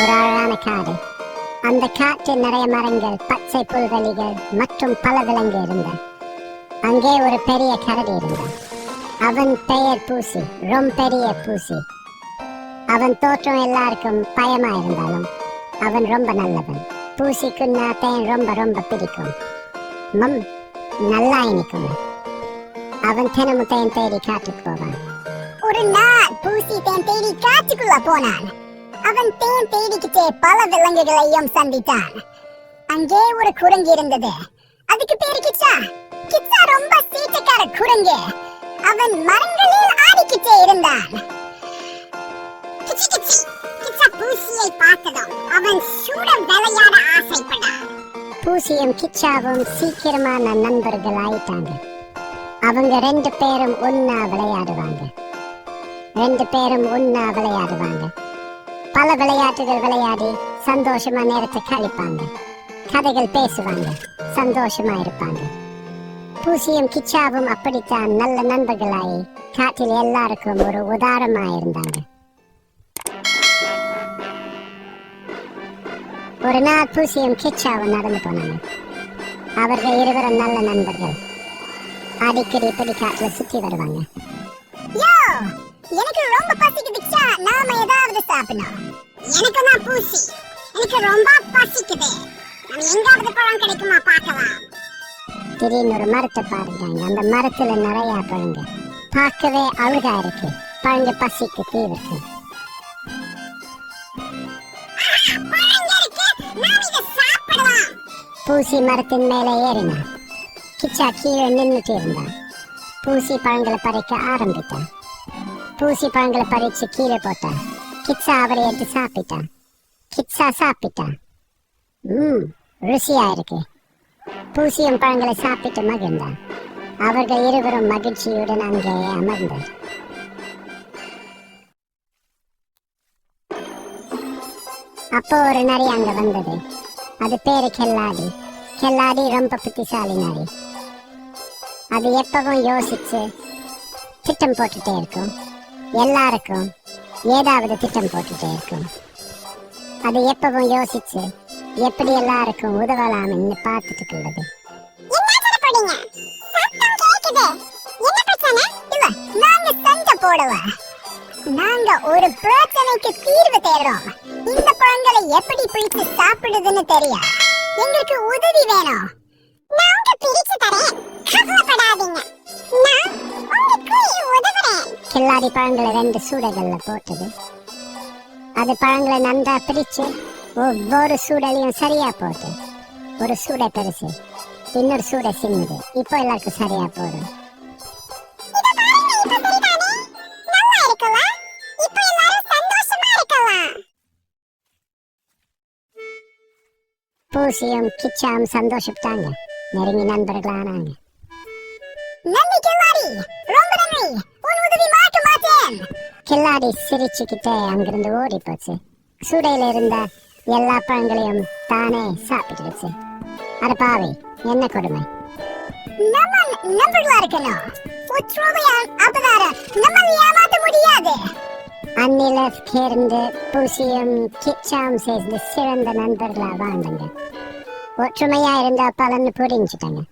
ஒரு அழகான காடு. அந்த காட்டில் நிறைய மரங்கள் பச்சை புல்வெளிகள் மற்றும் பல விலங்கு இருந்த அங்கே ஒரு பெரிய கரடி இருந்தான். அவன் பெயர் பூசி ரொம்ப பெரிய பூசி. அவன் தோற்றம் எல்லாருக்கும் பயமா இருந்தாலும் அவன் ரொம்ப நல்லவன். பூசிக்கு நாத்தையும் ரொம்ப ரொம்ப பிடிக்கும். மம் நல்லா இனிக்கும் அவன் தினமும் தேன் தேடி காட்டுக்கு போவான். ஒரு நாள் பூசி தேன் தேடி காட்டுக்குள்ள போனான். அவன் தேன் தேடிக்கிட்டே பல விலங்குகளையும் சந்தித்தான். அங்கே ஒரு குரங்கு இருந்தது. அதுக்கு பேரு கிச்சா. கிச்சா ரொம்ப சீட்டக்கார குரங்கு அவன் மரங்களில் ஆடிக்கிட்டே இருந்தான். கிச்சா பூசியை பார்த்ததும் அவன் சூட விளையாட ஆசைப்பட்டான். பூசியும் கிச்சாவும் சீக்கிரமான நண்பர்கள் ஆயிட்டாங்க. அவங்க ரெண்டு பேரும் ஒன்னா விளையாடுவாங்க. ரெண்டு பேரும் ஒன்னா விளையாடுவாங்க. பல விளையாட்டுகள் விளையாடி சந்தோஷமா நேரத்தை கழிப்பாங்க. கதைகள் பேசுவாங்க சந்தோஷமா இருப்பாங்க. பூசியும் கிச்சாவும் அப்படித்தான் நல்ல நண்பர்களாயி காட்டில் எல்லாருக்கும் ஒரு உதாரணமா இருந்தாங்க. ஒரு நாள் பூசியும் கிச்சாவும் நடந்து போனாங்க. அவர்கள் இருவரும் நல்ல நண்பர்கள். அடிக்கடி இப்படி காட்டில் சுற்றி வருவாங்க. எங்காவது ஏதாவது சாப்பிடணும். எனக்கு தான் பூசி. எனக்கு ரொம்ப பசிக்குது. நம்ம எங்காவது பழம் கிடைக்குமா பார்க்கலாம். திடீர்னு ஒரு மரத்தை பாருங்க. அந்த மரத்துல நிறைய பழங்க. பார்க்கவே அழுகா இருக்கு. பழங்க பசிக்கு தீவிருக்கு பூசி மரத்தின் மேலே ஏறினான் கிச்சா கீழே நின்றுட்டு இருந்தான் பூசி பழங்களை பறிக்க ஆரம்பித்தான் பூசி பழங்களை பறிச்சு கீழே போட்டான் கிட்ஸா அவரை எடுத்து சாப்பிட்டான் கிட்ஸா சாப்பிட்டான் ம் ருசியா இருக்கு பூசியம் பழங்களை சாப்பிட்டு மகிழ்ந்தான் அவர்கள் இருவரும் மகிழ்ச்சியுடன் அங்கே அமர்ந்தார் அப்போ ஒரு நரி அங்க வந்தது அது பேரு கெல்லாடி கெல்லாடி ரொம்ப புத்திசாலி நரி அது எப்பவும் யோசிச்சு திட்டம் போட்டுட்டே இருக்கும் எல்லாருக்கும் ஏதாவது திட்டம் போட்டுட்டே இருக்கும். அது எப்பவும் யோசிச்சு எப்படி எல்லாருக்கும் உதவலாம்னு பார்த்துட்டு உள்ளது நாங்க ஒரு பிரச்சனைக்கு தீர்வு தேடுறோம். இந்த பழங்களை எப்படி பிடிச்சு சாப்பிடுதுன்னு தெரியும் எங்களுக்கு உதவி வேணும். நாங்க பிரிச்சு தரேன். கவலைப்படாதீங்க. நான் கில்லாடி பழங்களை ரெண்டு சூடைகள்ல போட்டது அது பழங்களை நன்றா பிரிச்சு ஒவ்வொரு சூடலையும் சரியா போட்டு. ஒரு சூடை பெருசு இன்னொரு சூடை சின்னது. இப்போ எல்லாருக்கும் சரியா இருக்கலாம். பூசியும் கிச்சாவும் சந்தோஷப்பட்டாங்க. நெருங்கி நண்பர்களானாங்க. நன்றி கில்லாடி ரொம்ப நன்றி. கில்லாடி சிரிச்சுக்கிட்டே அங்கிருந்து ஓடி போச்சு சூடையில இருந்த எல்லா பழங்களையும் தானே சாப்பிட்டுடுச்சு அட பாவி என்ன கொடுமை? நம்ம நம்பர்களா இருக்கணும் உற்றுமையா அப்பதார நம்ம ஏமாத்த முடியாது. அந்நில சேர்ந்து பூசியும் கிச்சாவும் சேர்ந்து சிறந்த நண்பர்களா வாழ்ந்தாங்க. ஒற்றுமையா இருந்த பலன்னு புரிஞ்சுட்டாங்க.